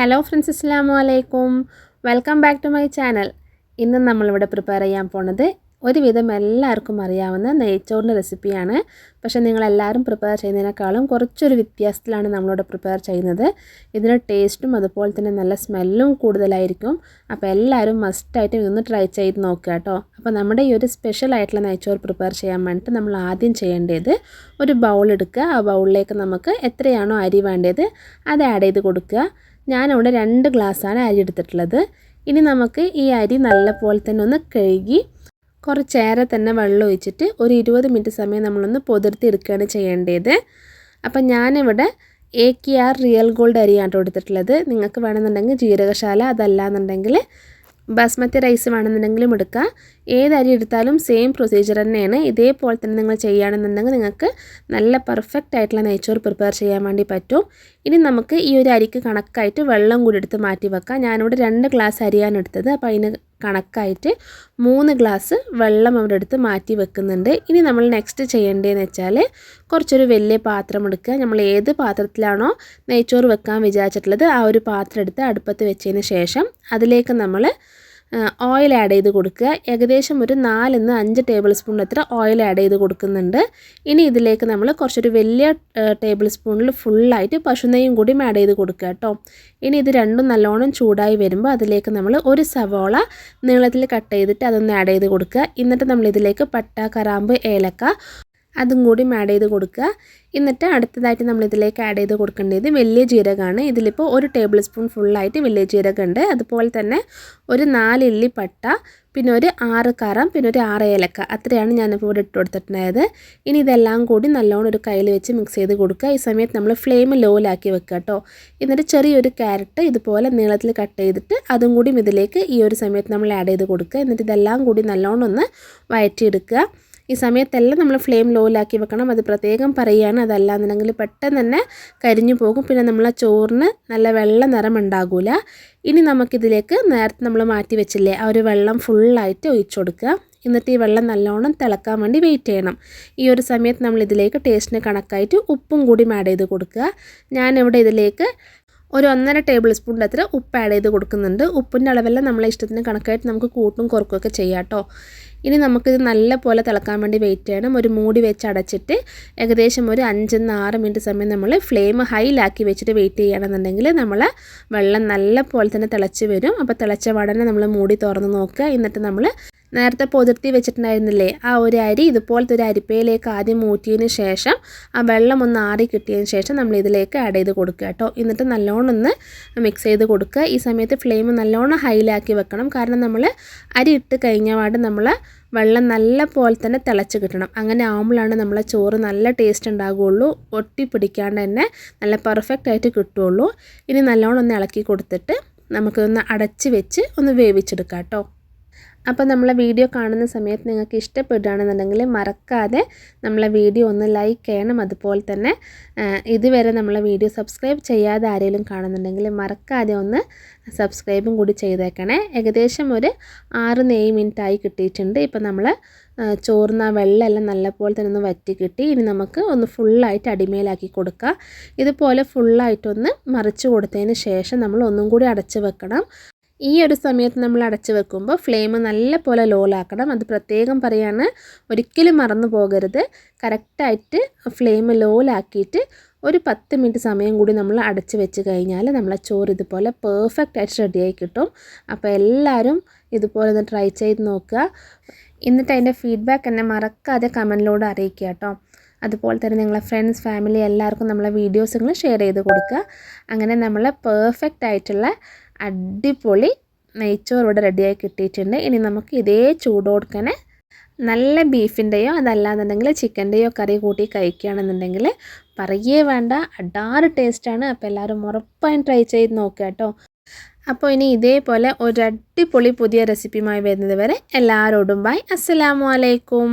Hello friends അസ്സാമു അലൈക്കും. Welcome back to my channel. ഇന്ന് നമ്മളിവിടെ പ്രിപ്പയർ ചെയ്യാൻ പോണത് ഒരുവിധം എല്ലാവർക്കും അറിയാവുന്ന നെയ്ച്ചോറിന്റെ റെസിപ്പിയാണ്. പക്ഷേ നിങ്ങളെല്ലാവരും പ്രിപ്പയർ ചെയ്യുന്നതിനേക്കാളും കുറച്ചൊരു വ്യത്യാസത്തിലാണ് നമ്മളിവിടെ പ്രിപ്പയർ ചെയ്യുന്നത്. ഇതിന് ടേസ്റ്റും അതുപോലെ തന്നെ നല്ല സ്മെല്ലും കൂടുതലായിരിക്കും. അപ്പോൾ എല്ലാവരും മസ്റ്റായിട്ട് ഇതൊന്ന് ട്രൈ ചെയ്ത് നോക്കുക കേട്ടോ. അപ്പോൾ നമ്മുടെ ഈ ഒരു സ്പെഷ്യൽ ആയിട്ടുള്ള നെയ്ച്ചോറ് പ്രിപ്പയർ ചെയ്യാൻ വേണ്ടിയിട്ട് നമ്മൾ ആദ്യം ചെയ്യേണ്ടത് ഒരു ബൗൾ എടുക്കുക. ആ ബൗളിലേക്ക് നമുക്ക് എത്രയാണോ അരി വേണ്ടത് അത് ആഡ് ചെയ്ത് കൊടുക്കുക. ഞാനിവിടെ രണ്ട് ഗ്ലാസ്സാണ് അരി എടുത്തിട്ടുള്ളത്. ഇനി നമുക്ക് ഈ അരി നല്ലപോലെ തന്നെ ഒന്ന് കഴുകി കുറച്ചേറെ തന്നെ വെള്ളം ഒഴിച്ചിട്ട് ഒരു ഇരുപത് മിനിറ്റ് സമയം നമ്മളൊന്ന് പൊതിർത്തി എടുക്കുകയാണ് ചെയ്യേണ്ടത്. അപ്പം ഞാനിവിടെ A K R real gold അരിയാണ് കേട്ടോ എടുത്തിട്ടുള്ളത്. നിങ്ങൾക്ക് വേണമെന്നുണ്ടെങ്കിൽ ജീരകശാല അതല്ലാന്നുണ്ടെങ്കിൽ ബാസ്മതി റൈസ് വേണമെന്നുണ്ടെങ്കിലും എടുക്കുക ഏത് അരി എടുത്താലും സെയിം പ്രൊസീജിയർ തന്നെയാണ്. ഇതേപോലെ തന്നെ നിങ്ങൾ ചെയ്യുകയാണെന്നുണ്ടെങ്കിൽ നിങ്ങൾക്ക് നല്ല പെർഫെക്റ്റ് ആയിട്ടുള്ള നെയ്ച്ചോറ് പ്രിപ്പയർ ചെയ്യാൻ വേണ്ടി പറ്റും. ഇനി നമുക്ക് ഈ ഒരു അരിക്ക് കണക്കായിട്ട് വെള്ളം കൂടി എടുത്ത് മാറ്റി വെക്കാം. ഞാനിവിടെ രണ്ട് ഗ്ലാസ് അരിയാണ് എടുത്തത്. അപ്പോൾ അതിന് കണക്കായിട്ട് മൂന്ന് ഗ്ലാസ് വെള്ളം അവിടെ അടുത്ത് മാറ്റി വെക്കുന്നുണ്ട്. ഇനി നമ്മൾ നെക്സ്റ്റ് ചെയ്യേണ്ടതെന്ന് വെച്ചാൽ കുറച്ചൊരു വലിയ പാത്രം എടുക്കുക. നമ്മൾ ഏത് പാത്രത്തിലാണോ നെയ്ച്ചോറ് വെക്കാൻ വിചാരിച്ചിട്ടുള്ളത് ആ ഒരു പാത്രം എടുത്ത് അടുപ്പത്ത് വെച്ചതിന് ശേഷം അതിലേക്ക് നമ്മൾ ഓയിൽ ആഡ് ചെയ്ത് കൊടുക്കുക. ഏകദേശം ഒരു നാലിന്ന് അഞ്ച് ടേബിൾ സ്പൂൺ അത്ര ഓയിൽ ആഡ് ചെയ്ത് കൊടുക്കുന്നുണ്ട്. ഇനി ഇതിലേക്ക് നമ്മൾ കുറച്ചൊരു വലിയ ടേബിൾ സ്പൂണിൽ ഫുള്ളായിട്ട് പശുനെയ്യും കൂടി ആഡ് ചെയ്ത് കൊടുക്കുക കേട്ടോ. ഇനി ഇത് രണ്ടും നല്ലോണം ചൂടായി വരുമ്പോൾ അതിലേക്ക് നമ്മൾ ഒരു സവോള നീളത്തിൽ കട്ട് ചെയ്തിട്ട് അതൊന്ന് ആഡ് ചെയ്ത് കൊടുക്കുക. എന്നിട്ട് നമ്മൾ ഇതിലേക്ക് പട്ട കറാമ്പ് ഏലക്ക അതും കൂടി ആഡ് ചെയ്ത് കൊടുക്കുക. എന്നിട്ട് അടുത്തതായിട്ട് നമ്മൾ ഇതിലേക്ക് ആഡ് ചെയ്ത് കൊടുക്കേണ്ടത് വലിയ ജീരകമാണ്. ഇതിലിപ്പോൾ ഒരു ടേബിൾ സ്പൂൺ ഫുള്ളായിട്ട് വലിയ ജീരകമുണ്ട്. അതുപോലെ തന്നെ ഒരു നാല് ഇല്ലി പട്ട പിന്നെ ഒരു ആറ് കറം പിന്നെ ഒരു ആറ് ഏലക്ക. അത്രയാണ് ഞാനിപ്പോൾ ഇവിടെ ഇട്ട് കൊടുത്തിട്ടുണ്ടായത്. ഇനി ഇതെല്ലാം കൂടി നല്ലോണം ഒരു കയ്യിൽ വെച്ച് മിക്സ് ചെയ്ത് കൊടുക്കുക. ഈ സമയത്ത് നമ്മൾ ഫ്ലെയിം ലോയിലാക്കി വെക്കുക കേട്ടോ. എന്നിട്ട് ചെറിയൊരു ക്യാരറ്റ് ഇതുപോലെ നീളത്തിൽ കട്ട് ചെയ്തിട്ട് അതും കൂടി ഇതിലേക്ക് ഈ ഒരു സമയത്ത് നമ്മൾ ആഡ് ചെയ്ത് കൊടുക്കുക. എന്നിട്ട് ഇതെല്ലാം കൂടി നല്ലോണം ഒന്ന് വയറ്റിയെടുക്കുക. ഈ സമയത്തെല്ലാം നമ്മൾ ഫ്ലെയിം ലോയിലാക്കി വെക്കണം. അത് പ്രത്യേകം പറയുകയാണ്. അതല്ലാന്നുണ്ടെങ്കിൽ പെട്ടെന്ന് തന്നെ കരിഞ്ഞു പോകും. പിന്നെ നമ്മൾ ആ ചോറിന് നല്ല വെള്ള നിറം ഉണ്ടാകില്ല ഇനി നമുക്കിതിലേക്ക് നേരത്തെ നമ്മൾ മാറ്റി വെച്ചില്ലേ ആ ഒരു വെള്ളം ഫുള്ളായിട്ട് ഒഴിച്ചു കൊടുക്കുക. എന്നിട്ട് ഈ വെള്ളം നല്ലോണം തിളക്കാൻ വേണ്ടി വെയിറ്റ് ചെയ്യണം. ഈ ഒരു സമയത്ത് നമ്മൾ ഇതിലേക്ക് ടേസ്റ്റിന് കണക്കായിട്ട് ഉപ്പും കൂടി ആഡ് ചെയ്ത് കൊടുക്കുക. ഞാനിവിടെ ഇതിലേക്ക് ഒരു ഒന്നര ടേബിൾ സ്പൂണിന്റെ അത്ര ഉപ്പ് ആഡ് ചെയ്ത് കൊടുക്കുന്നുണ്ട്. ഉപ്പിന്റെ അളവെല്ലാം നമ്മളെ ഇഷ്ടത്തിന് കണക്കായിട്ട് നമുക്ക് കൂട്ടും കുറക്കുകയൊക്കെ ചെയ്യാം കേട്ടോ ഇനി നമുക്കിത് നല്ല പോലെ തിളക്കാൻ വേണ്ടി വെയിറ്റ് ചെയ്യണം. ഒരു മൂടി വെച്ച് അടച്ചിട്ട് ഏകദേശം ഒരു അഞ്ചെന്ന് ആറ് മിനിറ്റ് സമയം നമ്മൾ ഫ്ലെയിം ഹൈലാക്കി വെച്ചിട്ട് വെയിറ്റ് ചെയ്യുകയാണെന്നുണ്ടെങ്കിൽ നമ്മൾ വെള്ളം നല്ല പോലെ തന്നെ തിളച്ച് വരും. അപ്പോൾ തിളച്ച വടനെ നമ്മൾ മൂടി തുറന്ന് നോക്കുക. എന്നിട്ട് നമ്മൾ നേരത്തെ പൊതിർത്തി വെച്ചിട്ടുണ്ടായിരുന്നില്ലേ? ആ ഒരു അരി ഇതുപോലത്തെ ഒരു അരിപ്പയിലേക്ക് ആദ്യം മൂറ്റിയതിന് ശേഷം ആ വെള്ളം ഒന്ന് ആറി കിട്ടിയതിന് ശേഷം നമ്മൾ ഇതിലേക്ക് ആഡ് ചെയ്ത് കൊടുക്കുക കേട്ടോ. എന്നിട്ട് നല്ലോണം ഒന്ന് മിക്സ് ചെയ്ത് കൊടുക്കുക. ഈ സമയത്ത് ഫ്ലെയിം നല്ലോണം ഹൈലാക്കി വെക്കണം. കാരണം നമ്മൾ അരി ഇട്ട് കഴിഞ്ഞ പാട് നമ്മൾ വെള്ളം നല്ല പോലെ തന്നെ തിളച്ച് കിട്ടണം. അങ്ങനെ ആകുമ്പോഴാണ് നമ്മളെ ചോറ് നല്ല ടേസ്റ്റ് ഉണ്ടാകുകയുള്ളൂ. ഒട്ടി പിടിക്കാണ്ട് തന്നെ നല്ല പെർഫെക്റ്റ് ആയിട്ട് കിട്ടുകയുള്ളൂ. ഇനി നല്ലോണം ഒന്ന് ഇളക്കി കൊടുത്തിട്ട് നമുക്കൊന്ന് അടച്ച് വെച്ച് ഒന്ന് വേവിച്ചെടുക്കാം കേട്ടോ. അപ്പോൾ നമ്മളെ വീഡിയോ കാണുന്ന സമയത്ത് നിങ്ങൾക്ക് ഇഷ്ടപ്പെടുകയാണെന്നുണ്ടെങ്കിൽ മറക്കാതെ നമ്മളെ വീഡിയോ ഒന്ന് ലൈക്ക് ചെയ്യണം. അതുപോലെ തന്നെ ഇതുവരെ നമ്മളെ വീഡിയോ സബ്സ്ക്രൈബ് ചെയ്യാതെ ആരെങ്കിലും കാണുന്നുണ്ടെങ്കിൽ മറക്കാതെ ഒന്ന് സബ്സ്ക്രൈബും കൂടി ചെയ്തേക്കണേ. ഏകദേശം ഒരു ആറ് നെയ് മിനിറ്റ് ആയി കിട്ടിയിട്ടുണ്ട്. ഇപ്പോൾ നമ്മൾ ചോറുന്ന വെള്ളമെല്ലാം നല്ലപോലെ തന്നെ ഒന്ന് വറ്റി കിട്ടി. ഇനി നമുക്ക് ഒന്ന് ഫുള്ളായിട്ട് അടിമേലാക്കി കൊടുക്കുക ഇതുപോലെ ഫുള്ളായിട്ടൊന്ന് മറിച്ച് കൊടുത്തതിന് ശേഷം നമ്മൾ ഒന്നും കൂടി അടച്ച് വെക്കണം. ഈ ഒരു സമയത്ത് നമ്മൾ അടച്ചു വെക്കുമ്പോൾ ഫ്ലെയിം നല്ല പോലെ ലോലാക്കണം. അത് പ്രത്യേകം പറയാണ് ഒരിക്കലും മറന്നു പോകരുത്. കറക്റ്റായിട്ട് ഫ്ലെയിം ലോലാക്കിയിട്ട് ഒരു പത്ത് മിനിറ്റ് സമയം കൂടി നമ്മൾ അടച്ചു വെച്ച് കഴിഞ്ഞാൽ നമ്മളെ ചോറ് ഇതുപോലെ പെർഫെക്റ്റ് ആയിട്ട് റെഡിയായി കിട്ടും. അപ്പോൾ എല്ലാവരും ഇതുപോലെ ഒന്ന് ട്രൈ ചെയ്ത് നോക്കുക. എന്നിട്ട് അതിന്റെ ഫീഡ്ബാക്ക് എന്നെ മറക്കാതെ കമന്റിലൂടെ അറിയിക്കുക കേട്ടോ. അതുപോലെ തന്നെ നിങ്ങളെ ഫ്രണ്ട്സ് ഫാമിലി എല്ലാവർക്കും നമ്മളെ വീഡിയോസ് വീഡിയോസുകൾ ഷെയർ ചെയ്ത് കൊടുക്കുക. അങ്ങനെ നമ്മളെ പെർഫെക്റ്റ് ആയിട്ടുള്ള അടിപൊളി നെയ്ച്ചോറ് ഇവിടെ റെഡിയായി കിട്ടിയിട്ടുണ്ട്. ഇനി നമുക്ക് ഇതേ ചൂടോടുക്കനെ നല്ല ബീഫിന്റെയോ അതല്ലാന്നുണ്ടെങ്കിൽ ചിക്കന്റെയോ കറി കൂട്ടി കഴിക്കുകയാണെന്നുണ്ടെങ്കിൽ പറയേ വേണ്ട. അടാറ് ടേസ്റ്റാണ്. അപ്പോൾ എല്ലാവരും ഉറപ്പായും ട്രൈ ചെയ്ത് നോക്കുക കേട്ടോ. അപ്പോൾ ഇനി ഇതേപോലെ ഒരു അടിപൊളി പുതിയ റെസിപ്പിയുമായി വരുന്നത് വരെ എല്ലാവരോടും ബൈ അസ്സലാമു അലൈക്കും.